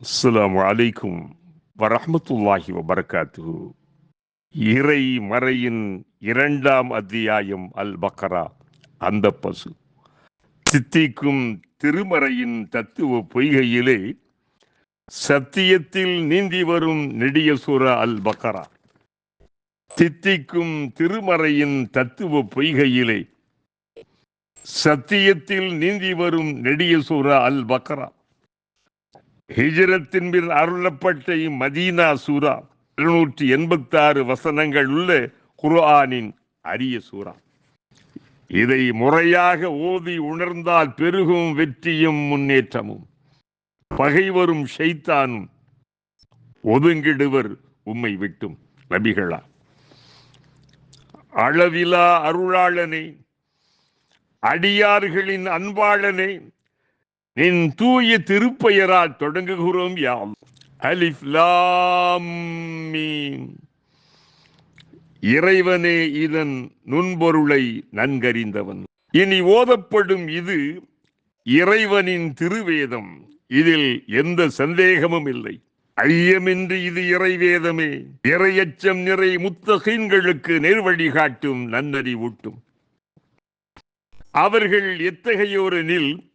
அஸ்ஸலாமு அலைக்கும் வரமத்துல்லாஹி வபரகாத்துஹு இறை மறையின் இரண்டாம் அத்தியாயம் அல் பக்கரா அந்த பசு. சித்திக்கும் திருமறையின் தத்துவ பொய்கையிலே சத்தியத்தில் நீந்தி வரும் நெடிய சூரா அல் பக்கரா தித்திக்கும் திருமறையின் தத்துவ பொய்கையிலே சத்தியத்தில் நீந்தி வரும் நெடிய சூரா அல் பக்கரா ஹிஜரத்தின் பின் அருளப்பட்ட மதீனா சூரா இருநூற்றி எண்பத்தாறு வசனங்கள் உள்ள குர்ஆனின் அரிய சூரா இதை முறையாக ஓதி உணர்ந்தால் பெருகும் வெற்றியும் முன்னேற்றமும். பகைவரும் ஷைத்தானும் ஒதுங்கிடுவர் உம்மை விட்டும் நபிகளா. அளவிலா அருளாளனே அடியார்களின் அன்பாளனே நின் தூய திருப்பெயரால் தொடங்குகிறோம் யாம். அலிஃப் மீம். இறைவனே இதன் நுண்பொருளை நன்கறிந்தவன். இனி ஓதப்படும் இது இறைவனின் திருவேதம். இதில் எந்த சந்தேகமும் இல்லை. ஐயமின்றி இது இறைவேதமே. இறையச்சம் நிறை முத்தகீன்களுக்கு நேர்வழிகாட்டும் நன்னறி ஊட்டும். அவர்கள் எத்தகையோரெனில்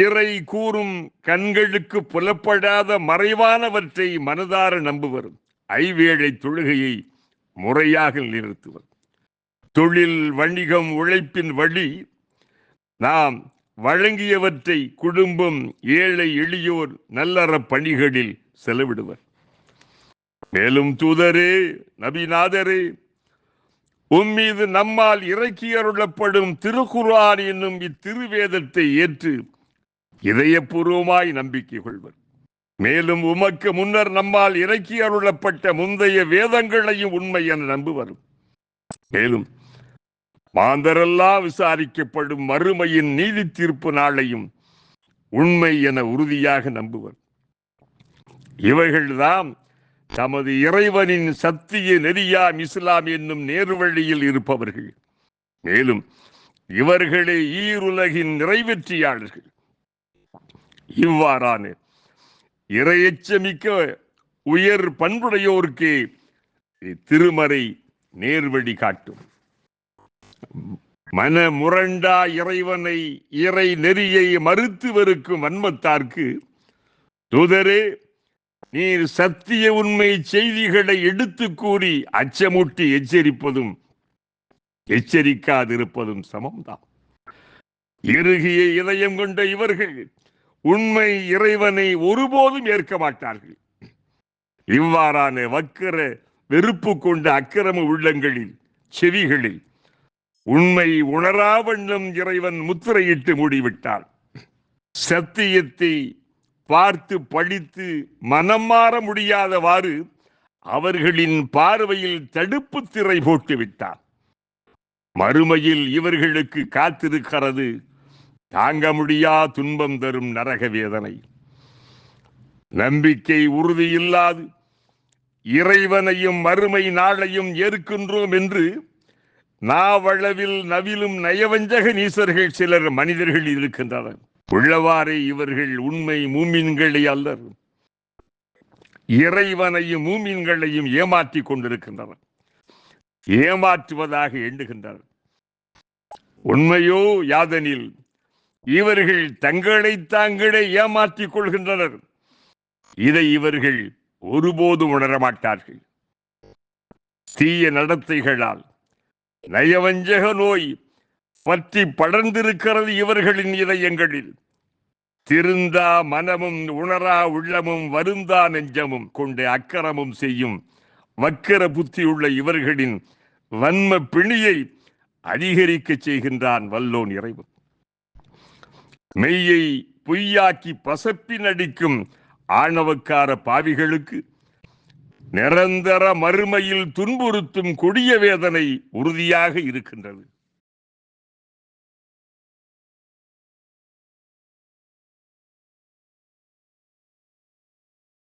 இறை கூறும் கண்களுக்கு புலப்படாத மறைவானவற்றை மனதார நம்புவர். ஐவேளை தொழுகையை முறையாக நிறுத்துவர். தொழில் வணிகம் உழைப்பின் வழி. நாம் வழங்கியவற்றை குடும்பம் ஏழை எளியோர் நல்லற பணிகளில் செலவிடுவர். மேலும் தூதரே நபிநாதரே உம்மீது நம்மால் இறக்கி அருளப்படும் திருக்குர்ஆன் என்னும் இத்திருவேதத்தை ஏற்று இதயபூர்வமாய் நம்பிக்கை கொள்வர். மேலும் உமக்கு முன்னர் நம்மால் இறக்கி அருளப்பட்ட முந்தைய வேதங்களையும் உண்மை என நம்புவர். மேலும் மாந்தரெல்லாம் விசாரிக்கப்படும் மறுமையின் நீதி தீர்ப்பு நாளையும் உண்மை என உறுதியாக நம்புவர். இவைகள்தான் தமது இறைவனின் சத்திய நெறியாம் இஸ்லாம் என்னும் நேர்வழியில் இருப்பவர்கள். மேலும் இவர்களே ஈருலகின் நிறைவேற்றியாளர்கள். இவ்வாறான இரையச்சமிக்க உயர் பண்புடையோர்க்கே திருமறை நேர்வழி காட்டும். மன முரண்டா இறைவனை இறை நெறியை மறுத்து வெறுக்கும் வன்மத்தார்க்கு தூதரே நீர் சத்திய உண்மை செய்திகளை எடுத்து கூறி அச்சமூட்டி எச்சரிப்பதும் எச்சரிக்காதிருப்பதும் சமம்தான். இறுகிய இதயம் கொண்ட இவர்கள் உண்மை இறைவனை ஒருபோதும் ஏற்க மாட்டார்கள். இவ்வாறான வக்கர வெறுப்பு கொண்ட அக்கிரம உள்ளங்களில் செவிகளில் உண்மை உணரா வண்ணம் இறைவன் முத்திரையிட்டு மூடிவிட்டார் சத்தியத்தை பார்த்து படித்து மனம் மாற முடியாதவாறு அவர்களின் பார்வையில் தடுப்பு திரை போட்டு விட்டார் மறுமையில் இவர்களுக்கு காத்திருக்கிறது தாங்க முடியா துன்பம் தரும் நரக வேதனை. நம்பிக்கை உறுதியில்லாது இறைவனையும் மறுமை நாளையும் ஏற்கின்றோம் என்று நாவளவில் நவிலும் நயவஞ்சக நீசர்கள் சிலர் மனிதர்கள் இருக்கின்றனர். உள்ளவாறே இவர்கள் உண்மை மூமின்களை அல்லர். இறைவனையும் மூமின்களையும் ஏமாற்றிக் கொண்டிருக்கின்றனர். ஏமாற்றுவதாக எண்ணுகின்றனர். உண்மையோ யாதனில் இவர்கள் தங்களை தாங்களே ஏமாற்றிக் கொள்கின்றனர். இதை இவர்கள் ஒருபோதும் உணரமாட்டார்கள். தீய நடத்தைகளால் நயவஞ்சக நோய் பற்றி படர்ந்திருக்கிறது இவர்களின் இதயங்களில். திருந்தா மனமும் உணரா உள்ளமும் வருந்தா நெஞ்சமும் கொண்டு அக்கரமும் செய்யும் வக்கர புத்தியுள்ள இவர்களின் வன்ம பிணியை அதிகரிக்க செய்கின்றான் வல்லோன் இறைவன். மெய்யை பொய்யாக்கி பசப்பி நடிக்கும் ஆணவக்கார பாவிகளுக்கு நிரந்தர மறுமையில் துன்புறுத்தும் கொடிய வேதனை உறுதியாக இருக்கின்றது.